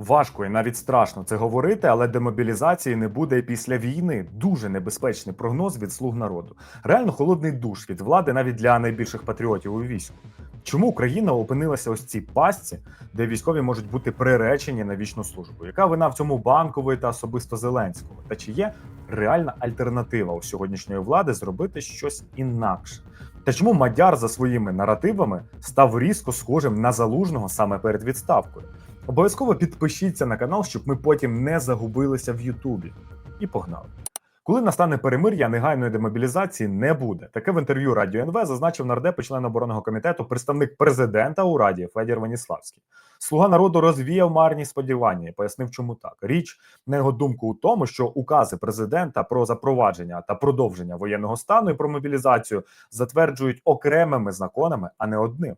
Важко і навіть страшно це говорити, але демобілізації не буде після війни. Дуже небезпечний прогноз від слуг народу. Реально холодний душ від влади навіть для найбільших патріотів у війську. Чому Україна опинилася ось цій пастці, де військові можуть бути приречені на вічну службу? Яка вина в цьому банкової та особисто Зеленського? Та чи є реальна альтернатива у сьогоднішньої влади зробити щось інакше? Та чому Мадяр за своїми наративами став різко схожим на залужного саме перед відставкою? Обов'язково підпишіться на канал, щоб ми потім не загубилися в Ютубі. І погнали. Коли настане перемир'я, негайної демобілізації не буде. Таке в інтерв'ю Радіо НВ зазначив нардеп і член оборонного комітету, представник президента у Раді Федір Ваніславський. Слуга народу розвіяв марні сподівання і пояснив, чому так. Річ на його думку у тому, що укази президента про запровадження та продовження воєнного стану і про мобілізацію затверджують окремими законами, а не одним.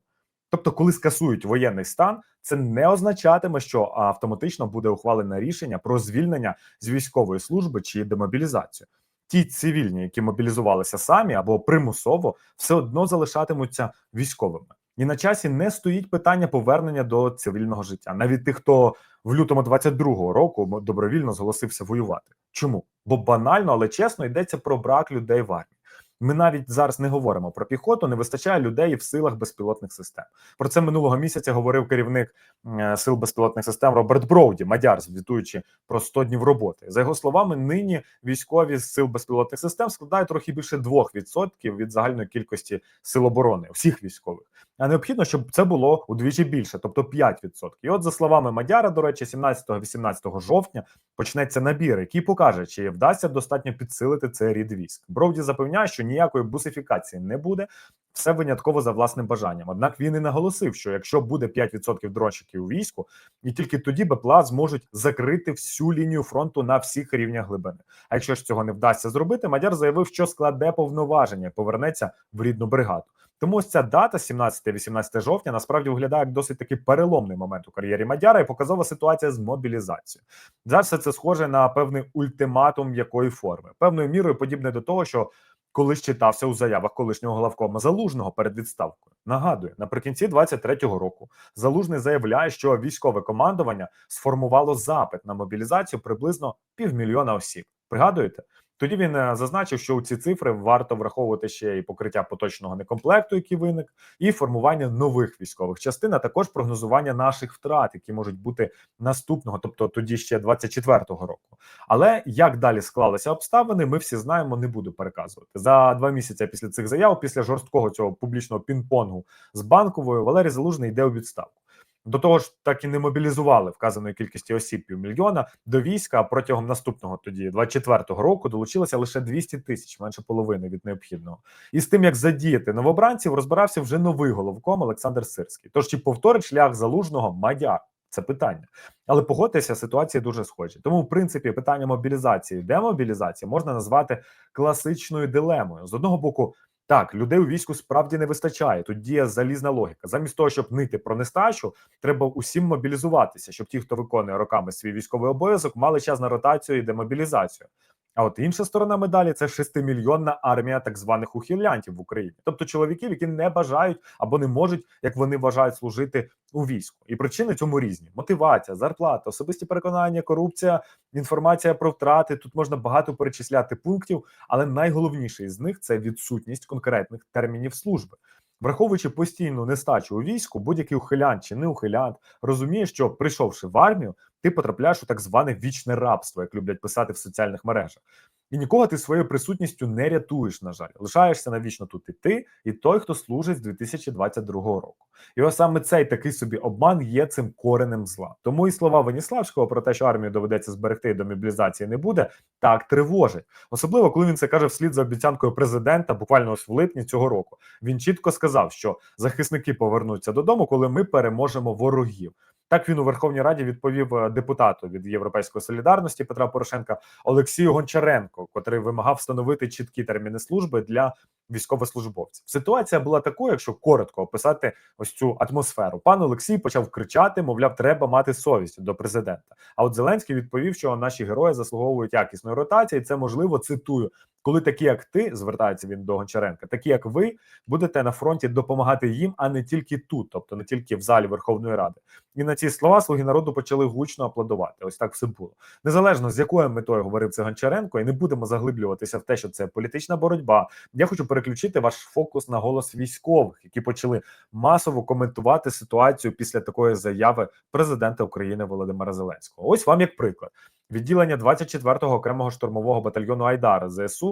Тобто, коли скасують воєнний стан, це не означатиме, що автоматично буде ухвалене рішення про звільнення з військової служби чи демобілізацію. Ті цивільні, які мобілізувалися самі або примусово, все одно залишатимуться військовими. І на часі не стоїть питання повернення до цивільного життя, навіть тих, хто в лютому 22-го року добровільно зголосився воювати. Чому? Бо банально, але чесно йдеться про брак людей в армії. Ми навіть зараз не говоримо про піхоту, не вистачає людей в силах безпілотних систем. Про це минулого місяця говорив керівник е, сил безпілотних систем Роберт Броуді, Мадяр, звітуючи про 100 днів роботи. За його словами, нині військові з сил безпілотних систем складають трохи більше 2% від загальної кількості сил оборони, всіх військових. А необхідно, щоб це було удвічі більше, тобто 5%. І от за словами Мадяра, до речі, 17-18 жовтня почнеться набір, який покаже, чи вдасться достатньо підсилити цей рід військ. Броуді запевняє, що ніякої бусифікації не буде. Все винятково за власним бажанням. Однак він і наголосив, що якщо буде 5% дронщиків у війську, і тільки тоді БПЛА зможуть закрити всю лінію фронту на всіх рівнях глибини. А якщо ж цього не вдасться зробити, Мадяр заявив, що складе повноваження, повернеться в рідну бригаду. Тому ось ця дата, 17-18 жовтня, насправді виглядає як досить такий переломний момент у кар'єрі Мадяра і показова ситуація з мобілізацією. Зараз це схоже на певний ультиматум якої форми, певною мірою подібне до того, що колись читався у заявах колишнього главкома залужного перед відставкою. Нагадую, наприкінці 23-го року залужний заявляє, що військове командування сформувало запит на мобілізацію приблизно півмільйона осіб. Пригадуєте? Тоді він е, зазначив, що у ці цифри варто враховувати ще і покриття поточного некомплекту, який виник, і формування нових військових частин, а також прогнозування наших втрат, які можуть бути наступного, тобто тоді ще 24-го року. Але як далі склалися обставини, ми всі знаємо, не буду переказувати за два місяці після цих заяв, після жорсткого цього публічного пінг-понгу з банковою, Валерій Залужний йде у відставку. До того ж, так і не мобілізували вказаної кількості осіб півмільйона до війська. Протягом наступного тоді 24-го року долучилося лише 200 тисяч, менше половини від необхідного. І з тим, як задіяти новобранців, розбирався вже новий головком Олександр Сирський. Тож чи повторить шлях залужного мадяр? Це питання, але погодьтеся, ситуації дуже схожі. Тому, в принципі, питання мобілізації, демобілізації можна назвати класичною дилемою. З одного боку, так, людей у війську справді не вистачає. Тут діє залізна логіка. Замість того, щоб нити про нестачу, треба усім мобілізуватися, щоб ті, хто виконує роками свій військовий обов'язок, мали час на ротацію і демобілізацію. А от інша сторона медалі це шестимільйонна армія так званих ухилянтів в Україні, тобто чоловіків, які не бажають або не можуть, як вони вважають, служити у війську. І причини цьому різні: мотивація, зарплата, особисті переконання, корупція, інформація про втрати. Тут можна багато перечисляти пунктів, але найголовніший з них це відсутність конкретних термінів служби. Враховуючи постійну нестачу у війську, будь-який ухилянт чи не ухилянт розуміє, що прийшовши в армію, ти потрапляєш у так зване вічне рабство, як люблять писати в соціальних мережах. І нікого ти своєю присутністю не рятуєш, на жаль, лишаєшся навічно тут і ти, і той, хто служить з 2022 року. І ось саме цей такий собі обман є цим коренем зла. Тому і слова Веніславського про те, що армію доведеться зберегти і до мобілізації не буде, так тривожить. Особливо, коли він це каже вслід за обіцянкою президента, буквально ось в липні цього року. Він чітко сказав, що захисники повернуться додому, коли ми переможемо ворогів. Так він у Верховній Раді відповів е, депутату від Європейської солідарності Петра Порошенка Олексію Гончаренко, котрий вимагав встановити чіткі терміни служби для військовослужбовців. Ситуація була такою, якщо коротко описати ось цю атмосферу. Пан Олексій почав кричати: мовляв, треба мати совість до президента. А от Зеленський відповів, що наші герої заслуговують якісної ротації. Це можливо цитую коли такі, як ти, звертається він до Гончаренка, такі як ви будете на фронті допомагати їм, а не тільки тут, тобто не тільки в залі Верховної Ради. І на ці слова слуги народу почали гучно аплодувати. Ось так все було. Незалежно з якою метою говорив це Гончаренко, і не будемо заглиблюватися в те, що це політична боротьба. Я хочу переключити ваш фокус на голос військових, які почали масово коментувати ситуацію після такої заяви президента України Володимира Зеленського. Ось вам як приклад. Відділення 24-го окремого штурмового батальйону Айдара ЗСУ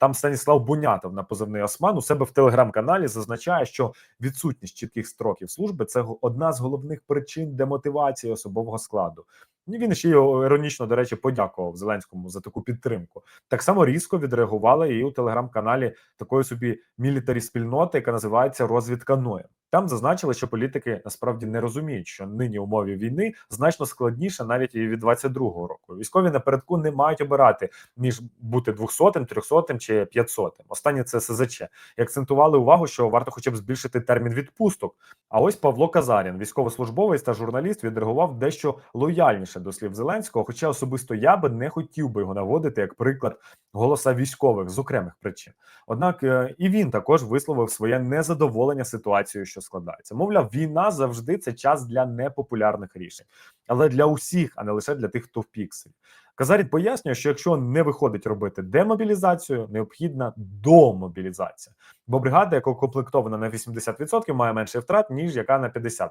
там Станіслав Бунятов на позивний Осман у себе в телеграм-каналі зазначає, що відсутність чітких строків служби це одна з головних причин демотивації особового складу. І Він ще й іронічно, до речі, подякував Зеленському за таку підтримку. Так само різко відреагували і у телеграм-каналі такої собі мілітарі спільноти, яка називається Розвідка Ноя. Там зазначили, що політики насправді не розуміють, що нині умові війни значно складніше навіть і від 22-го року. Військові напередку не мають обирати між бути 200-м, 300-м чи 500-м. Останнє це СЗЧ. І акцентували увагу, що варто хоча б збільшити термін відпусток. А ось Павло Казарін, військовослужбовець та журналіст, відреагував дещо лояльніше до слів Зеленського. Хоча особисто я би не хотів би його наводити як приклад голоса військових з окремих причин. Однак е, і він також висловив своє незадоволення ситуацією, що складається. Мовляв, війна завжди це час для непопулярних рішень, але для усіх, а не лише для тих, хто в пікселі. Казарін пояснює, що якщо не виходить робити демобілізацію, необхідна домобілізація. Бо бригада, яка укомплектована на 80%, має менше втрат, ніж яка на 50%,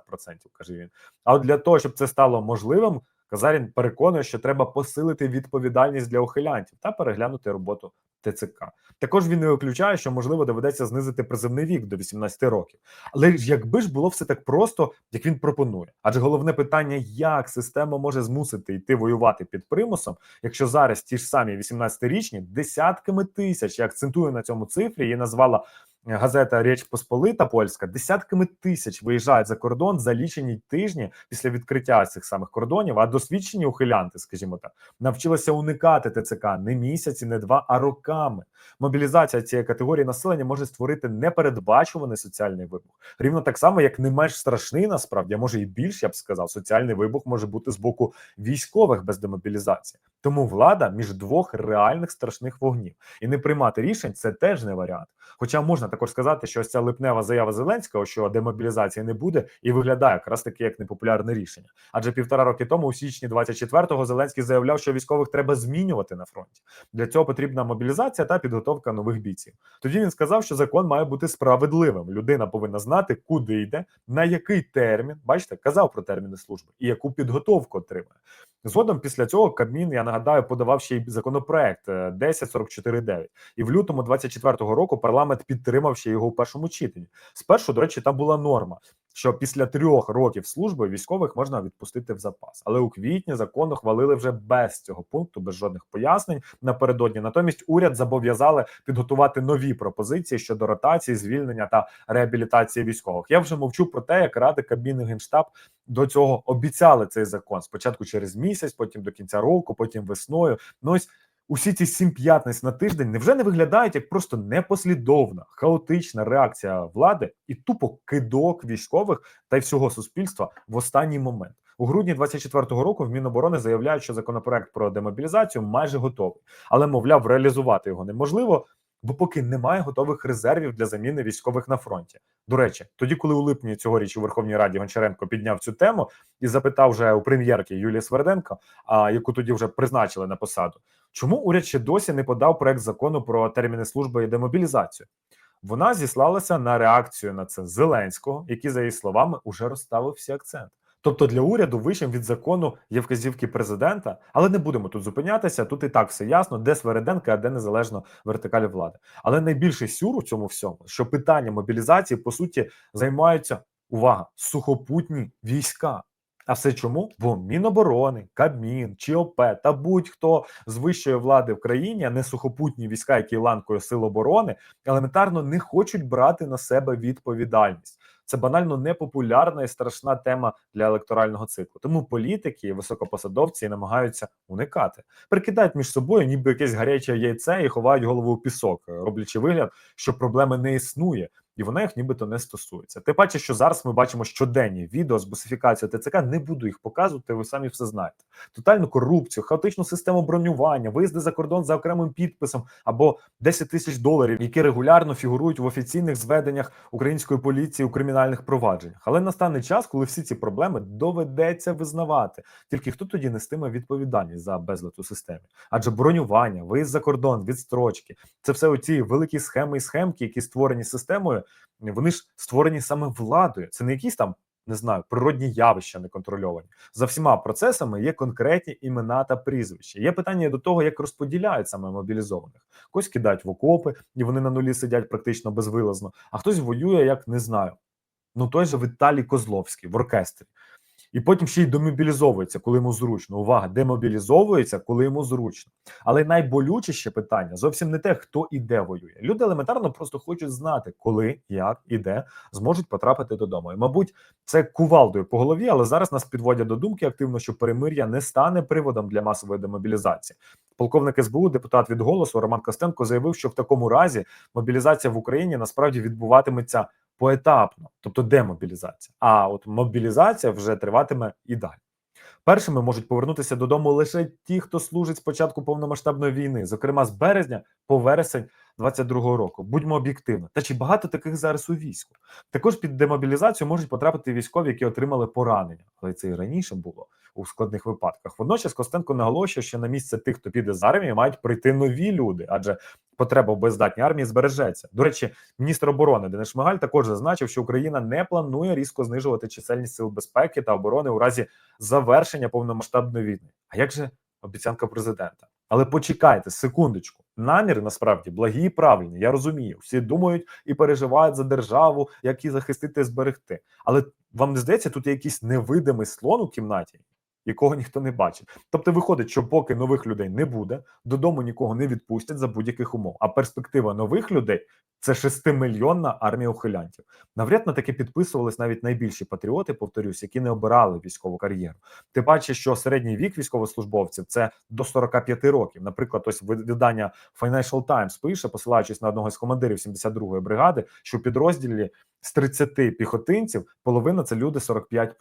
каже він. А от для того, щоб це стало можливим, Казарін переконує, що треба посилити відповідальність для ухилянтів та переглянути роботу ТЦК. Також він не виключає, що можливо доведеться знизити призивний вік до 18 років. Але якби ж було все так просто, як він пропонує. Адже головне питання, як система може змусити йти воювати під примусом, якщо зараз ті ж самі 18-річні десятками тисяч, я акцентую на цьому цифрі, її назвала газета Річ Посполита Польська десятками тисяч виїжджають за кордон за лічені тижні після відкриття цих самих кордонів. А досвідчені ухилянти, скажімо так, навчилися уникати ТЦК не місяці, не два, а роками. Мобілізація цієї категорії населення може створити непередбачуваний соціальний вибух. Рівно так само, як не менш страшний, насправді а може і більш я б сказав, соціальний вибух може бути з боку військових без демобілізації. Тому влада між двох реальних страшних вогнів і не приймати рішень це теж не варіант. Хоча можна також сказати, що ось ця липнева заява Зеленського, що демобілізації не буде, і виглядає якраз таки як непопулярне рішення. Адже півтора роки тому, у січні 24-го, Зеленський заявляв, що військових треба змінювати на фронті. Для цього потрібна мобілізація та підготовка нових бійців. Тоді він сказав, що закон має бути справедливим. Людина повинна знати, куди йде, на який термін. Бачите, казав про терміни служби і яку підготовку отримає. Згодом після цього Кабмін, я нагадаю, подавав ще й законопроект 1044.9. І в лютому 24-го року парламент підтримав ще його у першому читанні. Спершу, до речі, там була норма, що після трьох років служби військових можна відпустити в запас. Але у квітні закон ухвалили вже без цього пункту, без жодних пояснень напередодні. Натомість уряд зобов'язали підготувати нові пропозиції щодо ротації, звільнення та реабілітації військових. Я вже мовчу про те, як ради Кабмін Генштаб до цього обіцяли цей закон спочатку через місяць, потім до кінця року, потім весною. Ну ось усі ці сім п'ятниць на тиждень невже не виглядають як просто непослідовна, хаотична реакція влади і тупо кидок військових та й всього суспільства в останній момент. У грудні 24-го року в Міноборони заявляють, що законопроект про демобілізацію майже готовий, але мовляв, реалізувати його неможливо, бо поки немає готових резервів для заміни військових на фронті. До речі, тоді, коли у липні цьогоріч у Верховній Раді Гончаренко підняв цю тему і запитав вже у прем'єрки Юлії Сверденко, а яку тоді вже призначили на посаду, чому уряд ще досі не подав проект закону про терміни служби і демобілізацію? Вона зіслалася на реакцію на це Зеленського, який, за її словами, уже розставив всі акценти. Тобто для уряду вищим від закону є вказівки президента, але не будемо тут зупинятися. Тут і так все ясно, де Свереденка, а де незалежно вертикаль влади. Але найбільший сюр у цьому всьому, що питання мобілізації по суті займаються увага сухопутні війська. А все чому? Бо Міноборони, Кабмін, ЧОП та будь-хто з вищої влади в країні, а не сухопутні війська, які ланкою сил оборони, елементарно не хочуть брати на себе відповідальність. Це банально непопулярна і страшна тема для електорального циклу. Тому політики і високопосадовці намагаються уникати, прикидають між собою, ніби якесь гаряче яйце, і ховають голову у пісок, роблячи вигляд, що проблеми не існує. І вона їх нібито не стосується. Тим паче, що зараз ми бачимо щоденні відео з бусифікацією ТЦК. Не буду їх показувати, ви самі все знаєте. Тотальну корупцію, хаотичну систему бронювання, виїзди за кордон за окремим підписом або 10 тисяч доларів, які регулярно фігурують в офіційних зведеннях української поліції у кримінальних провадженнях. Але настане час, коли всі ці проблеми доведеться визнавати. Тільки хто тоді нестиме відповідальність за безлад у системі? Адже бронювання, виїзд за кордон, відстрочки це все оці великі схеми і схемки, які створені системою. Вони ж створені саме владою. Це не якісь там. Не знаю, природні явища неконтрольовані. За всіма процесами є конкретні імена та прізвища. Є питання до того, як розподіляють саме мобілізованих. Когось кидають в окопи, і вони на нулі сидять практично безвилазно, а хтось воює, як не знаю. Ну той же Віталій Козловський в оркестрі. І потім ще й демобілізовується, коли йому зручно. Увага, демобілізовується, коли йому зручно. Але найболючіше питання зовсім не те, хто і де воює. Люди елементарно просто хочуть знати, коли, як і де зможуть потрапити додому. І, мабуть, це кувалдою по голові, але зараз нас підводять до думки активно, що перемир'я не стане приводом для масової демобілізації. Полковник СБУ, депутат від голосу Роман Костенко заявив, що в такому разі мобілізація в Україні насправді відбуватиметься поетапно, тобто демобілізація. А от мобілізація вже триватиме і далі. Першими можуть повернутися додому лише ті, хто служить з початку повномасштабної війни, зокрема з березня по вересень 22-го року. Будьмо об'єктивні. Та чи багато таких зараз у війську? Також під демобілізацію можуть потрапити військові, які отримали поранення, але це і раніше було у складних випадках. Водночас Костенко наголошує, що на місце тих, хто піде з армії, мають прийти нові люди, адже потреба в безздатній армії збережеться. До речі, міністр оборони Денис Шмигаль також зазначив, що Україна не планує різко знижувати чисельність сил безпеки та оборони у разі завершення повномасштабної війни. А як же обіцянка президента? Але почекайте секундочку. Наміри насправді благі і правильні. Я розумію. Всі думають і переживають за державу, як її захистити і зберегти. Але вам не здається, тут є якийсь невидимий слон у кімнаті, якого ніхто не бачить. Тобто, виходить, що поки нових людей не буде, додому нікого не відпустять за будь-яких умов. А перспектива нових людей це шестимільйонна армія ухилянтів. Навряд на таке підписувались навіть найбільші патріоти, повторюсь, які не обирали військову кар'єру. Ти бачиш, що середній вік військовослужбовців це до 45 років. Наприклад, ось видання Financial Times пише, посилаючись на одного з командирів 72-ї бригади, що в підрозділі з 30 піхотинців половина це люди 45+.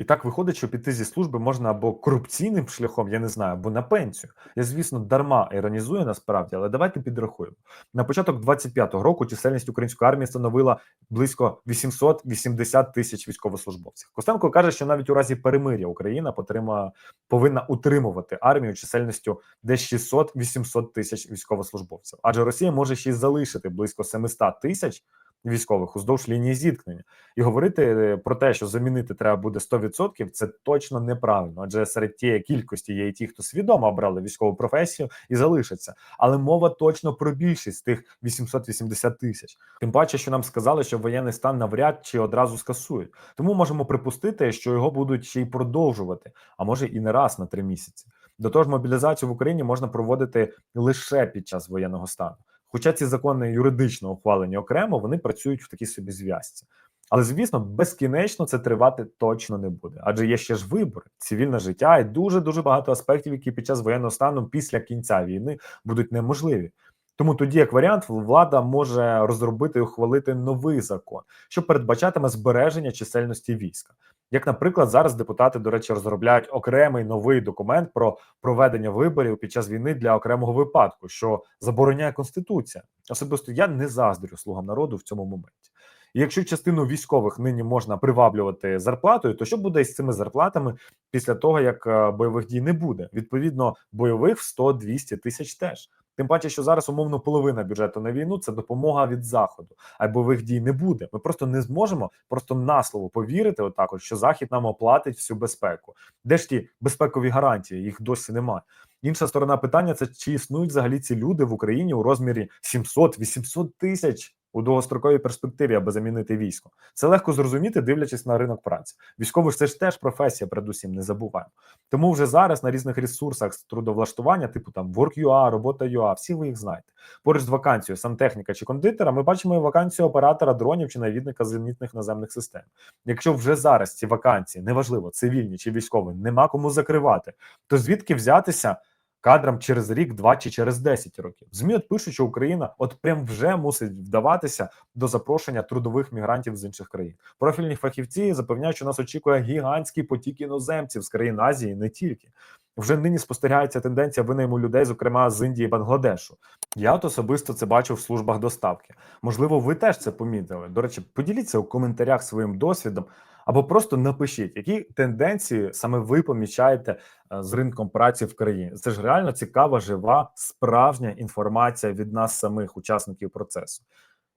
І так виходить, що піти зі служби можна або корупційним шляхом, я не знаю, або на пенсію. Я, звісно, дарма іронізую насправді, але давайте підрахуємо. На початок 25-го року чисельність української армії становила близько 880 тисяч військовослужбовців. Костенко каже, що навіть у разі перемир'я Україна потрима, повинна утримувати армію чисельністю десь 600-800 тисяч військовослужбовців. Адже Росія може ще й залишити близько 700 тисяч військових уздовж лінії зіткнення. І говорити е, про те, що замінити треба буде 100%, це точно неправильно. Адже серед тієї кількості є і ті, хто свідомо обрали військову професію і залишаться. Але мова точно про більшість тих 880 тисяч. Тим паче, що нам сказали, що воєнний стан навряд чи одразу скасують. Тому можемо припустити, що його будуть ще й продовжувати, а може і не раз на три місяці. До того ж, мобілізацію в Україні можна проводити лише під час воєнного стану. Хоча ці закони юридично ухвалені окремо, вони працюють в такій собі зв'язці. Але звісно, безкінечно це тривати точно не буде, адже є ще ж вибори, цивільне життя і дуже дуже багато аспектів, які під час воєнного стану після кінця війни будуть неможливі. Тому тоді, як варіант, влада може розробити і ухвалити новий закон, що передбачатиме збереження чисельності війська. Як, наприклад, зараз депутати, до речі, розробляють окремий новий документ про проведення виборів під час війни для окремого випадку, що забороняє конституція. Особисто я не заздрю слугам народу в цьому моменті. І якщо частину військових нині можна приваблювати зарплатою, то що буде із цими зарплатами після того, як е, бойових дій не буде? Відповідно, бойових в 100-200 тисяч теж. Тим паче, що зараз умовно половина бюджету на війну це допомога від заходу, а бойових дій не буде. Ми просто не зможемо просто на слово повірити, отак, от, що захід нам оплатить всю безпеку. Де ж ті безпекові гарантії? Їх досі немає. Інша сторона питання це чи існують взагалі ці люди в Україні у розмірі 700-800 тисяч у довгостроковій перспективі, аби замінити військо. Це легко зрозуміти, дивлячись на ринок праці. Військовий ж це ж теж професія, передусім не забуваємо. Тому вже зараз на різних ресурсах з трудовлаштування, типу там Work.ua, робота.ua, всі ви їх знаєте. Поруч з вакансією сантехніка чи кондитера, ми бачимо і вакансію оператора дронів чи навідника зенітних наземних систем. Якщо вже зараз ці вакансії, неважливо, цивільні чи військові, нема кому закривати, то звідки взятися? Кадрам через рік, два чи через 10 років. ЗМІ от пишуть, що Україна от прям вже мусить вдаватися до запрошення трудових мігрантів з інших країн. Профільні фахівці запевняють, що нас очікує гігантський потік іноземців з країн Азії, не тільки. Вже нині спостерігається тенденція винайму людей, зокрема з Індії і Бангладешу. Я от особисто це бачу в службах доставки. Можливо, ви теж це помітили. До речі, поділіться у коментарях своїм досвідом або просто напишіть, які тенденції саме ви помічаєте е, з ринком праці в країні. Це ж реально цікава, жива, справжня інформація від нас самих, учасників процесу.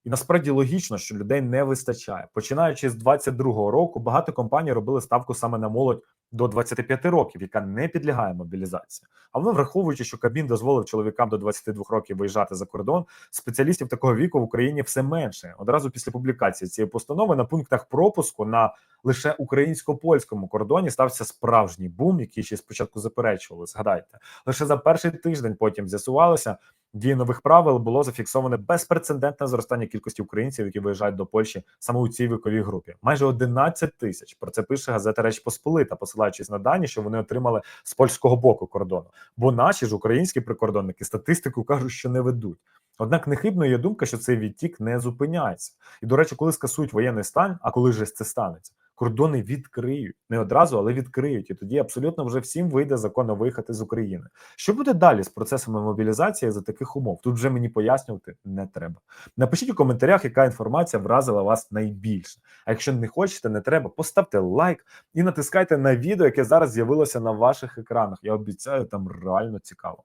І насправді логічно, що людей не вистачає. Починаючи з 22-го року, багато компаній робили ставку саме на молодь до 25 років, яка не підлягає мобілізації. Але враховуючи, що Кабмін дозволив чоловікам до 22 років виїжджати за кордон, спеціалістів такого віку в Україні все менше. Одразу після публікації цієї постанови на пунктах пропуску на лише українсько-польському кордоні стався справжній бум, який ще спочатку заперечували. Згадайте, лише за перший тиждень потім з'ясувалося. Дії нових правил було зафіксоване безпрецедентне зростання кількості українців, які виїжджають до Польщі саме у цій віковій групі. Майже 11 тисяч. Про це пише газета Реч Посполита, посилаючись на дані, що вони отримали з польського боку кордону. Бо наші ж українські прикордонники статистику кажуть, що не ведуть. Однак нехибною є думка, що цей відтік не зупиняється. І до речі, коли скасують воєнний стан, а коли ж це станеться, кордони відкриють не одразу, але відкриють. І тоді абсолютно вже всім вийде законно виїхати з України. Що буде далі з процесами мобілізації за таких умов? Тут вже мені пояснювати не треба. Напишіть у коментарях, яка інформація вразила вас найбільше. А якщо не хочете, не треба, поставте лайк і натискайте на відео, яке зараз з'явилося на ваших екранах. Я обіцяю, там реально цікаво.